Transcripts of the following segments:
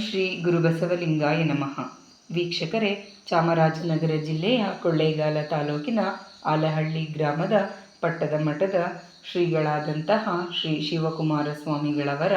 ಶ್ರೀ ಗುರುಬಸವಲಿಂಗಾಯ ನಮಃ. ವೀಕ್ಷಕರೇ, ಚಾಮರಾಜನಗರ ಜಿಲ್ಲೆಯ ಕೊಳ್ಳೇಗಾಲ ತಾಲೂಕಿನ ಆಲಹಳ್ಳಿ ಗ್ರಾಮದ ಪಟ್ಟದ ಮಠದ ಶ್ರೀಗಳಾದಂತಹ ಶ್ರೀ ಶಿವಕುಮಾರ ಸ್ವಾಮಿಗಳವರ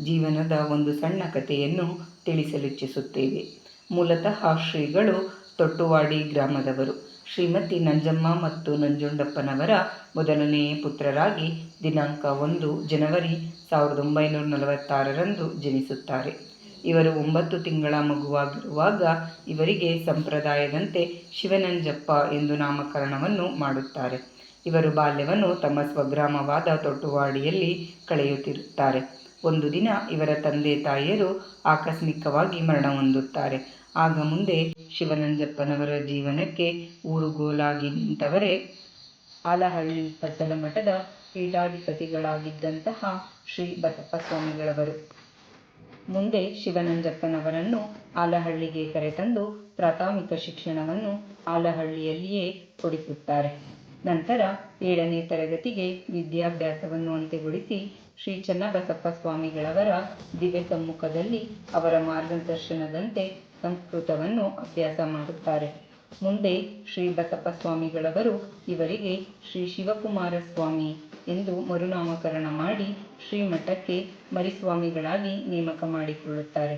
ಜೀವನದ ಒಂದು ಸಣ್ಣ ಕಥೆಯನ್ನು ತಿಳಿಸಲಿಚ್ಛಿಸುತ್ತೇವೆ. ಮೂಲತಃ ಶ್ರೀಗಳು ತೊಟ್ಟುವಾಡಿ ಗ್ರಾಮದವರು. ಶ್ರೀಮತಿ ನಂಜಮ್ಮ ಮತ್ತು ನಂಜುಂಡಪ್ಪನವರ ಮೊದಲನೆಯ ಪುತ್ರರಾಗಿ ದಿನಾಂಕ ಒಂದು ಜನವರಿ ಸಾವಿರದ ಒಂಬೈನೂರ ನಲವತ್ತಾರರಂದು ಜನಿಸುತ್ತಾರೆ. ಇವರು ಒಂಬತ್ತು ತಿಂಗಳ ಮಗುವಾಗಿರುವಾಗ ಇವರಿಗೆ ಸಂಪ್ರದಾಯದಂತೆ ಶಿವನಂಜಪ್ಪ ಎಂದು ನಾಮಕರಣವನ್ನು ಮಾಡುತ್ತಾರೆ. ಇವರು ಬಾಲ್ಯವನ್ನು ತಮ್ಮ ಸ್ವಗ್ರಾಮವಾದ ತೊಟ್ಟುವಾಡಿಯಲ್ಲಿ ಕಳೆಯುತ್ತಿರುತ್ತಾರೆ. ಒಂದು ದಿನ ಇವರ ತಂದೆ ತಾಯಿಯರು ಆಕಸ್ಮಿಕವಾಗಿ ಮರಣ ಹೊಂದುತ್ತಾರೆ. ಆಗ ಮುಂದೆ ಶಿವನಂಜಪ್ಪನವರ ಜೀವನಕ್ಕೆ ಊರುಗೋಲಾಗಿ ನಿಂತವರೇ ಆಲಹಳ್ಳಿ ಪಟ್ಟಣ ಮಠದ ಪೀಠಾಧಿಪತಿಗಳಾಗಿದ್ದಂತಹ ಶ್ರೀ ಬಸಪ್ಪ ಸ್ವಾಮಿಗಳವರು. ಮುಂದೆ ಶಿವನಂಜಪ್ಪನವರನ್ನು ಆಲಹಳ್ಳಿಗೆ ಕರೆತಂದು ಪ್ರಾಥಮಿಕ ಶಿಕ್ಷಣವನ್ನು ಆಲಹಳ್ಳಿಯಲ್ಲಿಯೇ ಕೊಡಿಸುತ್ತಾರೆ. ನಂತರ ಏಳನೇ ತರಗತಿಗೆ ವಿದ್ಯಾಭ್ಯಾಸವನ್ನು ಅಂತ್ಯಗೊಳಿಸಿ ಶ್ರೀ ಚನ್ನಬಸಪ್ಪ ಸ್ವಾಮಿಗಳವರ ದಿವ್ಯ ಸಮ್ಮುಖದಲ್ಲಿ ಅವರ ಮಾರ್ಗದರ್ಶನದಂತೆ ಸಂಸ್ಕೃತವನ್ನು ಅಭ್ಯಾಸ ಮಾಡುತ್ತಾರೆ. ಮುಂದೆ ಶ್ರೀ ಬಸಪ್ಪ ಸ್ವಾಮಿಗಳವರು ಇವರಿಗೆ ಶ್ರೀ ಶಿವಕುಮಾರ ಸ್ವಾಮಿ ಎಂದು ಮರುನಾಮಕರಣ ಮಾಡಿ ಶ್ರೀಮಠಕ್ಕೆ ಮರಿಸ್ವಾಮಿಗಳಾಗಿ ನೇಮಕ ಮಾಡಿಕೊಳ್ಳುತ್ತಾರೆ.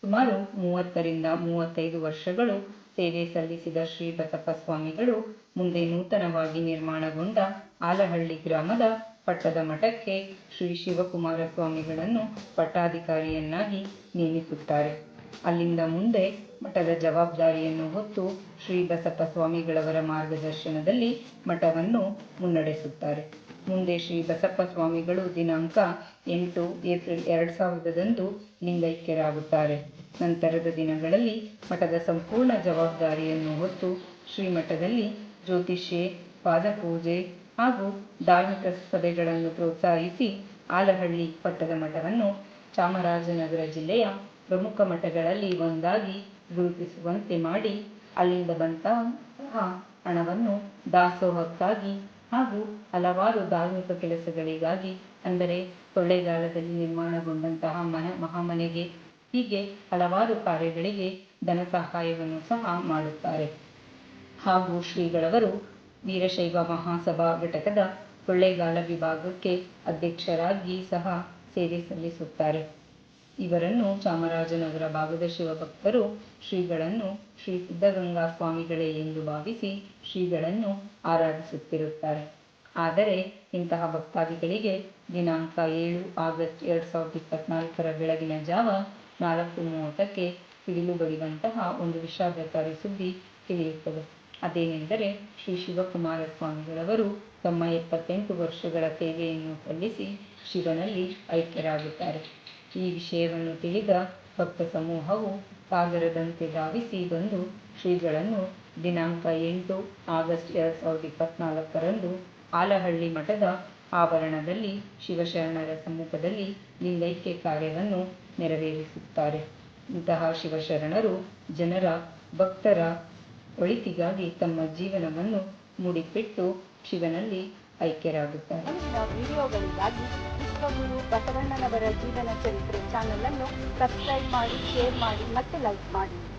ಸುಮಾರು ಮೂವತ್ತರಿಂದ ಮೂವತ್ತೈದು ವರ್ಷಗಳು ಸೇವೆ ಸಲ್ಲಿಸಿದ ಶ್ರೀ ಬಸಪ್ಪ ಸ್ವಾಮಿಗಳು ಮುಂದೆ ನೂತನವಾಗಿ ನಿರ್ಮಾಣಗೊಂಡ ಆಲಹಳ್ಳಿ ಗ್ರಾಮದ ಪಟ್ಟದ ಮಠಕ್ಕೆ ಶ್ರೀ ಶಿವಕುಮಾರ ಸ್ವಾಮಿಗಳನ್ನು ಪಟ್ಟಾಧಿಕಾರಿಯನ್ನಾಗಿ ನೇಮಿಸುತ್ತಾರೆ. ಅಲ್ಲಿಂದ ಮುಂದೆ ಮಠದ ಜವಾಬ್ದಾರಿಯನ್ನು ಹೊತ್ತು ಶ್ರೀ ಬಸಪ್ಪ ಸ್ವಾಮಿಗಳವರ ಮಾರ್ಗದರ್ಶನದಲ್ಲಿ ಮಠವನ್ನು ಮುನ್ನಡೆಸುತ್ತಾರೆ. ಮುಂದೆ ಶ್ರೀ ಬಸಪ್ಪ ಸ್ವಾಮಿಗಳು ದಿನಾಂಕ ಎಂಟು ಏಪ್ರಿಲ್ ಎರಡು ಸಾವಿರದಂದು ಲಿಂಗೈಕ್ಯರಾಗುತ್ತಾರೆ. ನಂತರದ ದಿನಗಳಲ್ಲಿ ಮಠದ ಸಂಪೂರ್ಣ ಜವಾಬ್ದಾರಿಯನ್ನು ಹೊತ್ತು ಶ್ರೀಮಠದಲ್ಲಿ ಜ್ಯೋತಿಷ್ಯೆ, ಪಾದಪೂಜೆ ಹಾಗೂ ಧಾರ್ಮಿಕ ಸಭೆಗಳನ್ನು ಪ್ರೋತ್ಸಾಹಿಸಿ ಆಲಹಳ್ಳಿ ಪಟ್ಟದ ಮಠವನ್ನು ಚಾಮರಾಜನಗರ ಜಿಲ್ಲೆಯ ಪ್ರಮುಖ ಮಠಗಳಲ್ಲಿ ಒಂದಾಗಿ ಗುರುತಿಸುವಂತೆ ಮಾಡಿ ಅಲ್ಲಿಂದ ಬಂತಹ ಹಣವನ್ನು ದಾಸೋಹಕ್ಕಾಗಿ ಹಾಗೂ ಹಲವಾರು ಧಾರ್ಮಿಕ ಕೆಲಸಗಳಿಗಾಗಿ, ಅಂದರೆ ಕೊಳ್ಳೇಗಾಲದಲ್ಲಿ ನಿರ್ಮಾಣಗೊಂಡಂತಹ ಮನೆ, ಮಹಾಮನೆಗೆ ಹೀಗೆ ಹಲವಾರು ಕಾರ್ಯಗಳಿಗೆ ಧನ ಸಹಾಯವನ್ನು ಸಹ ಮಾಡುತ್ತಾರೆ. ಹಾಗೂ ಶ್ರೀಗಳವರು ವೀರಶೈವ ಮಹಾಸಭಾ ಘಟಕದ ಕೊಳ್ಳೇಗಾಲ ವಿಭಾಗಕ್ಕೆ ಅಧ್ಯಕ್ಷರಾಗಿ ಸಹ ಸೇವೆ ಸಲ್ಲಿಸುತ್ತಾರೆ. ಇವರನ್ನು ಚಾಮರಾಜನಗರ ಭಾಗದ ಶಿವಭಕ್ತರು ಶ್ರೀಗಳನ್ನು ಶ್ರೀ ಸಿದ್ಧಗಂಗಾ ಸ್ವಾಮಿಗಳೇ ಎಂದು ಭಾವಿಸಿ ಶ್ರೀಗಳನ್ನು ಆರಾಧಿಸುತ್ತಿರುತ್ತಾರೆ. ಆದರೆ ಇಂತಹ ಭಕ್ತಾದಿಗಳಿಗೆ ದಿನಾಂಕ ಏಳು ಆಗಸ್ಟ್ ಎರಡು ಸಾವಿರದ ಇಪ್ಪತ್ನಾಲ್ಕರ ಬೆಳಗಿನ ಜಾವ ನಾಲ್ಕು ಮೂವತ್ತಕ್ಕೆ ಸಿಡಿಲು ಬಡಿದಂತಹ ಒಂದು ವಿಷಾದಕಾರಿ ಸುದ್ದಿ ತಿಳಿಯುತ್ತದೆ. ಅದೇನೆಂದರೆ ಶ್ರೀ ಶಿವಕುಮಾರ ಸ್ವಾಮಿಗಳವರು ತಮ್ಮ ಎಪ್ಪತ್ತೆಂಟು ವರ್ಷಗಳ ಸೇವೆಯನ್ನು ಸಲ್ಲಿಸಿ ಶಿವನಲ್ಲಿ ಐಕ್ಯರಾಗುತ್ತಾರೆ ಈ ವಿಷಯವನ್ನು ತಿಳಿದ ಭಕ್ತ ಸಮೂಹವು ಸಾಗರದಂತೆ ಧಾವಿಸಿ ಬಂದು ಶ್ರೀಗಳನ್ನು ದಿನಾಂಕ ಎಂಟು ಆಗಸ್ಟ್ ಎರಡ್ ಸಾವಿರದ ಇಪ್ಪತ್ನಾಲ್ಕರಂದು ಆಲಹಳ್ಳಿ ಮಠದ ಆವರಣದಲ್ಲಿ ಶಿವಶರಣರ ಸಮ್ಮುಖದಲ್ಲಿ ಲಿಂಗೈಕ್ಯ ಕಾರ್ಯವನ್ನು ನೆರವೇರಿಸುತ್ತಾರೆ. ಇಂತಹ ಶಿವಶರಣರು ಜನರ ಭಕ್ತರ ಒಳಿತಿಗಾಗಿ ತಮ್ಮ ಜೀವನವನ್ನು ಮುಡಿಪಿಟ್ಟು ಶಿವನಲ್ಲಿ ಮುಂದಿನ ವಿಡಿಯೋಗಳಿಗಾಗಿ ವಿಶ್ವಗುರು ಬಸವಣ್ಣನವರ ಜೀವನ ಚರಿತ್ರೆ ಚಾನೆಲ್ ಅನ್ನು ಸಬ್ಸ್ಕ್ರೈಬ್ ಮಾಡಿ ಶೇರ್ ಮಾಡಿ, ಮತ್ತು ಲೈಕ್ ಮಾಡಿ.